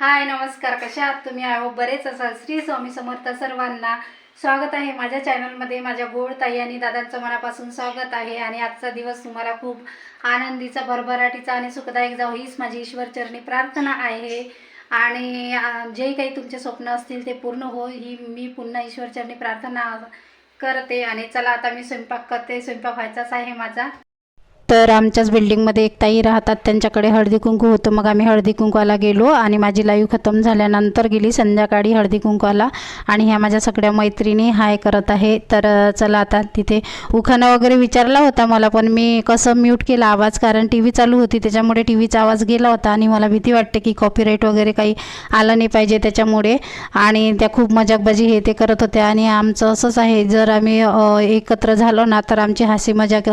हाय नमस्कार कशा आहात तुम्ही? आहो बरेच असाल. श्री स्वामी समर्थ सर्वांना स्वागत आहे माझ्या चॅनलमध्ये. माझ्या गोड ताई आणि दादांचं मनापासून स्वागत आहे आणि आजचा दिवस तुम्हाला खूप आनंदीचा भरभराटीचा आणि सुखदायक जाऊ हीच माझी ईश्वरचरणी प्रार्थना आहे. आणि जे काही तुमचे स्वप्न असतील ते पूर्ण हो ही मी पुन्हा ईश्वरचरणी प्रार्थना करते. आणि चला आता मी स्वयंपाक करते. स्वयंपाक व्हायचाच आहे माझा. तर आमच्याच बिल्डिंगमध्ये एक ताई राहतात त्यांच्याकडे हळदी कुंकू होतं. मग आम्ही हळदी कुंकवाला गेलो आणि माझी लाईव्ह खतम झाल्यानंतर गेली संध्याकाळी हळदी कुंकवाला. आणि ह्या माझ्या सगळ्या मैत्रिणी हाय करत आहे. तर चला आता तिथे उखाणा वगैरे विचारला होता मला पण मी कसं म्यूट केला आवाज? कारण टी व्ही चालू होती त्याच्यामुळे टी व्हीचा आवाज गेला होता आणि मला भीती वाटते की कॉपीराईट वगैरे काही आलं नाही पाहिजे त्याच्यामुळे. आणि त्या खूप मजाकबाजी हे ते करत होत्या. आणि आमचं असंच आहे जर आम्ही एकत्र झालो ना तर आमची हसी मजाक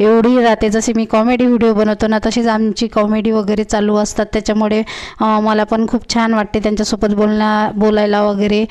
एवढी राहते. जसे मी कॉमेडी व्हिडिओ बनवतो ना तशीच आमची कॉमेडी वगैरे चालू असतात. त्याच्यामुळे मला पण खूप छान वाटते त्यांच्यासोबत बोलण्या बोलायला वगैरे.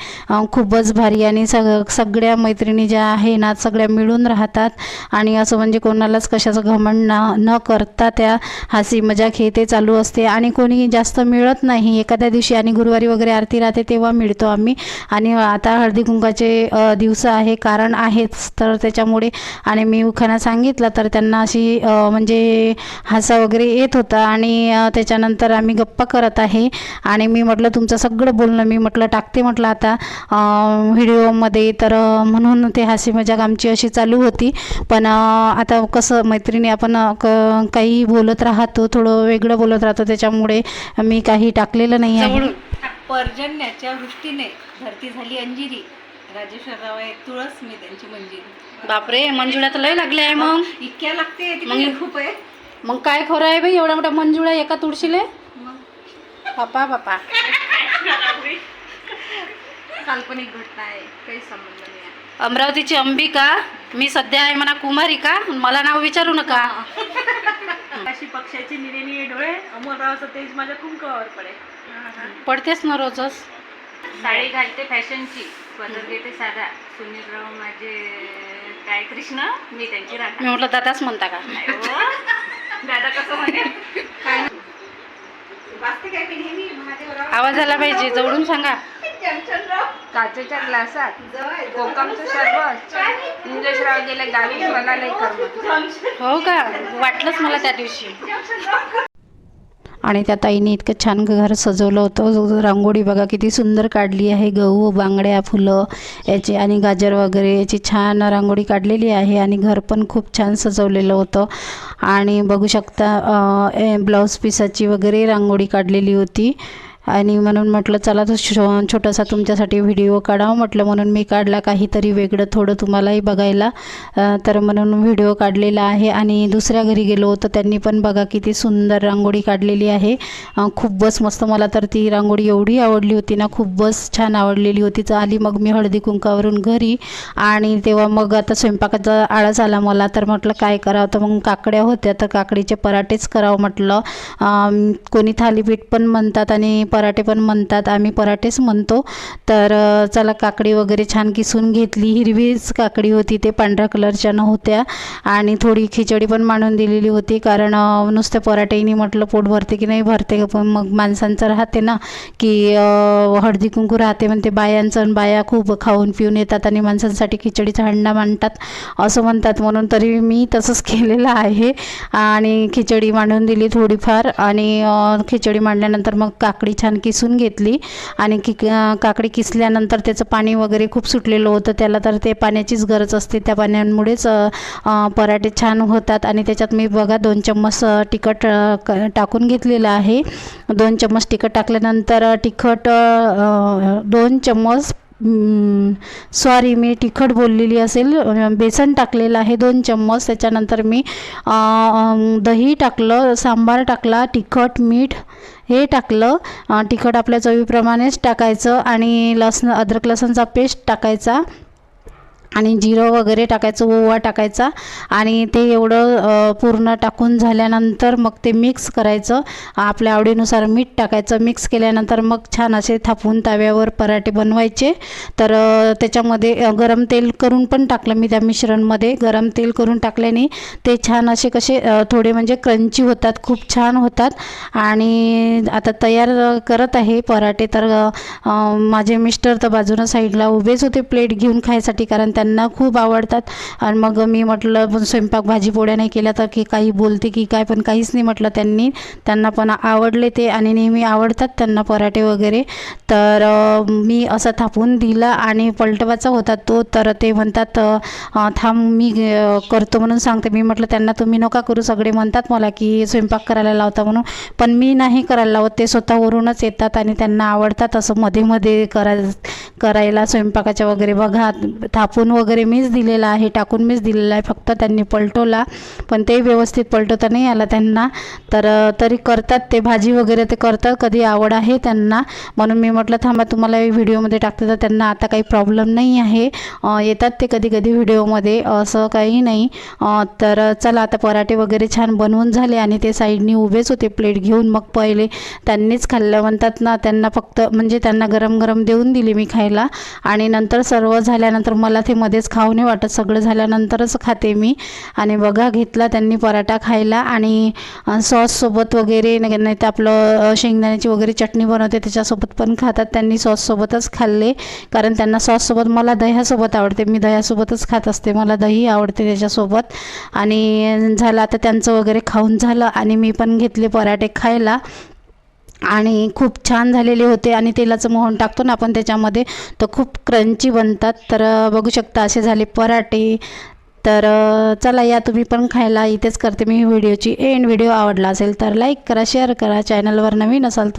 खूपच भारी आणि सग सगळ्या मैत्रिणी ज्या आहे ना सगळ्या मिळून राहतात. आणि असं म्हणजे कोणालाच कशाचं घमंड न न करता त्या हसी मजाक हे ते चालू असते. आणि कोणी जास्त मिळत नाही. एखाद्या दिवशी आणि गुरुवारी वगैरे आरती राहते तेव्हा मिळतो आम्ही. आणि आता हळदी कुंकाचे दिवस आहे कारण आहेच. तर त्याच्यामुळे आणि मी उखाना सांगितलं तर त्यांना अशी म्हणजे हसा वगैरे येत होता आणि त्याच्यानंतर आम्ही गप्पा करत आहे. आणि मी म्हटलं तुमचं सगळं बोलणं मी म्हटलं टाकते म्हटलं आता. व्हिडिओमध्ये तर म्हणून ते हसी मजाक आमची अशी चालू होती. पण आता कसं मैत्रिणी आपण क काही बोलत राहतो थोडं वेगळं बोलत राहतो त्याच्यामुळे मी काही टाकलेलं नाही आहे. पर्जन्याच्या वृष्टीने भरती झाली अंजिरी. राजेश्वरराव आहे तुळस मी त्यांची मंजिरी. बापरे मंजुळा तर लय लागले आहे मग. इतक्या लागते मग- खूप आहे. मग काय खरं आहे बाई एवढ्या मोठ्या मंजुळा एका तुळशीले? मग? बापा बापा. काल्पनिक घटना आहे काही संबंध नाही. अमरावतीची अंबिका मी सध्या आहे म्हणा कुमारिका मला नाव विचारू नका. अशी पक्षाची निरेनी डोळे अमोलरावचं तेज माझ्या कुंकवावर पडे. पडतेच ना रोजच. साडी घालते फॅशनची. पदर घेते साधा. सुनीलराव माझे काय कृष्ण? मी त्यांची राधा. मी म्हटलं दादाच म्हणता का? नाही हो. दादा कसं म्हणे? काय? वाचते काय मी नेहमी? महादेवराव. आवाज आला पाहिजे. जवळून सांगा. काचेच्या ग्लासात. कोकमचं सरबत इंग्लिशराव गेले गावी मला लई करमत. हो का? वाटलंच मला त्या दिवशी. आणि त्या ताईने इतकं छान घर सजवलं होतं. रांगोळी बघा किती सुंदर काढली आहे. गहू बांगड्या फुलं याची आणि गाजर वगैरे याची छान रांगोळी काढलेली आहे आणि घर पण खूप छान सजवलेलं होतं. आणि बघू शकता ए, ब्लाऊज पिसाची वगैरे रांगोळी काढलेली होती. आणि म्हणून म्हटलं चला तो छोटासा तुमच्यासाठी व्हिडिओ काढावं. म्हटलं म्हणून मी काढला काहीतरी वेगळं थोडं तुम्हालाही बघायला. तर म्हणून व्हिडिओ काढलेला आहे आणि दुसऱ्या घरी गेलो होतो त्यांनी पण बघा किती सुंदर रांगोळी काढलेली आहे. खूपच मस्त मला तर ती रांगोळी एवढी आवडली होती ना खूपच छान आवडलेली होती. तर आली मग मी हळदी कुंकावरून घरी आणि तेव्हा मग आता स्वयंपाकाचा आळस आला मला. तर म्हटलं काय करावं? तर मग काकड्या होत्या तर काकडीचे पराठेच करावं म्हटलं. कोणी थालीपीठ पण म्हणतात आणि पराठे पण म्हणतात. आम्ही पराठेच म्हणतो. तर चला काकडी वगैरे छान किसून घेतली. हिरवीच काकडी होती. ते पांढऱ्या कलरच्या नव्हत्या. आणि थोडी खिचडी पण मांडून दिलेली होती. कारण नुसत्या नुसते पराठेनी म्हटलं पोट भरते की नाही भरते. पण मग माणसांचं राहते ना की हळदी कुंकू राहते म्हणते. बायांचं आणि बाया खूप खाऊन पिऊन येतात आणि माणसांसाठी खिचडीचा हंडा मांडतात. असं म्हणतात. म्हणून तरी मी तसंच केलेलं आहे. आणि खिचडी मांडून दिली थोडीफार. आणि खिचडी मांडल्यानंतर मग काकडी छान छान किसून घेतली. आणि कि काकडी किसल्यानंतर त्याचं पाणी वगैरे खूप सुटलेलं होतं. त्याला तर ते पाण्याचीच गरज असते. त्या पाण्यामुळेच पराठे छान होतात. आणि त्याच्यात मी बघा दोन चम्मच तिखट क- टाकून घेतलेलं आहे. दोन चम्मच तिखट टाकल्यानंतर तिखट दोन चम्मच सॉरी मी तिखट बोललेली असेल. बेसन टाकलेलं आहे दोन चम्मच. त्याच्यानंतर मी दही टाकलं सांबार टाकला तिखट मीठ हे टाकलं. तिखट आपल्या चवीप्रमाणेच टाकायचं आणि लसण अद्रक लसणचा पेस्ट टाकायचा. आणि जिरं वगैरे टाकायचं ओवा टाकायचा आणि ते एवढं पूर्ण टाकून झाल्यानंतर मग ते मिक्स करायचं. आपल्या आवडीनुसार मीठ टाकायचं. मिक्स केल्यानंतर मग छान असे थापून तव्यावर पराठे बनवायचे. तर त्याच्यामध्ये गरम तेल करून पण टाकलं मी त्या मिश्रणमध्ये. गरम तेल करून टाकल्याने ते छान असे कसे थोडे म्हणजे क्रंची होतात खूप छान होतात. आणि आता तयार करत आहे पराठे तर माझे मिस्टर तर बाजूनं साईडला उभेच होते प्लेट घेऊन खायसाठी कारण त्या त्यांना खूप आवडतात. आणि मग मी म्हटलं पण स्वयंपाक भाजी पोळ्या नाही केल्या तर की काही बोलते की काय? पण काहीच नाही म्हटलं त्यांनी. त्यांना पण आवडले ते आणि नेहमी आवडतात त्यांना पराठे वगैरे. तर मी असं थापून दिला आणि पलटवाचा होता तो तर ते म्हणतात थांब मी करतो म्हणून सांगते. मी म्हटलं त्यांना तुम्ही नका करू सगळे म्हणतात मला की स्वयंपाक करायला लावता म्हणून. पण मी नाही करायला लावत ते स्वतःवरूनच येतात आणि त्यांना आवडतात असं मध्ये मध्ये कराय करायला स्वयंपाकाच्या वगैरे. बघा थापून वगैरे मीच दिलेला आहे टाकून मीच दिलेला आहे फक्त त्यांनी पलटवला. पण ते व्यवस्थित पलटवता नाही आला त्यांना. तर तरी करतात ते भाजी वगैरे ते करतात कधी आवड आहे त्यांना. म्हणून मी म्हटलं थांबा तुम्हाला व्हिडिओमध्ये टाकते तर त्यांना आता काही प्रॉब्लेम नाही आहे. येतात ते कधी कधी व्हिडिओमध्ये असं काही नाही. तर चला आता पराठे वगैरे छान बनवून झाले आणि ते साईडनी उभेच होते प्लेट घेऊन मग पहिले त्यांनीच खाल्लं. म्हणतात ना त्यांना फक्त म्हणजे त्यांना गरम गरम देऊन दिली मी खायला. आणि नंतर सर्व झाल्यानंतर मला ते मध्येच खाऊ नाही वाटत. सगळं झाल्यानंतरच खाते मी. आणि बघा घेतला त्यांनी पराठा खायला. आणि सॉससोबत वगैरे नाही नाही तर आपलं शेंगदाण्याची वगैरे चटणी बनवते त्याच्यासोबत पण खातात. त्यांनी सॉससोबतच खाल्ले. कारण त्यांना सॉससोबत मला दह्यासोबत आवडते. मी दह्यासोबतच खात असते. मला दही आवडते त्याच्यासोबत. आणि झालं आता त्यांचं वगैरे खाऊन झालं. आणि मी पण घेतले पराठे खायला. आणि खूप छान झालेले होते आणि तेलाचं मोहन टाकतो ना आपण त्याच्यामध्ये तर खूप क्रंची बनतात. तर बघू शकता असे झाले पराठे. तर चला या तुम्ही पण खायला इथेच करते मी व्हिडिओची. एंड व्हिडिओ आवडला असेल तर लाईक करा शेअर करा. चॅनलवर नवीन असाल तर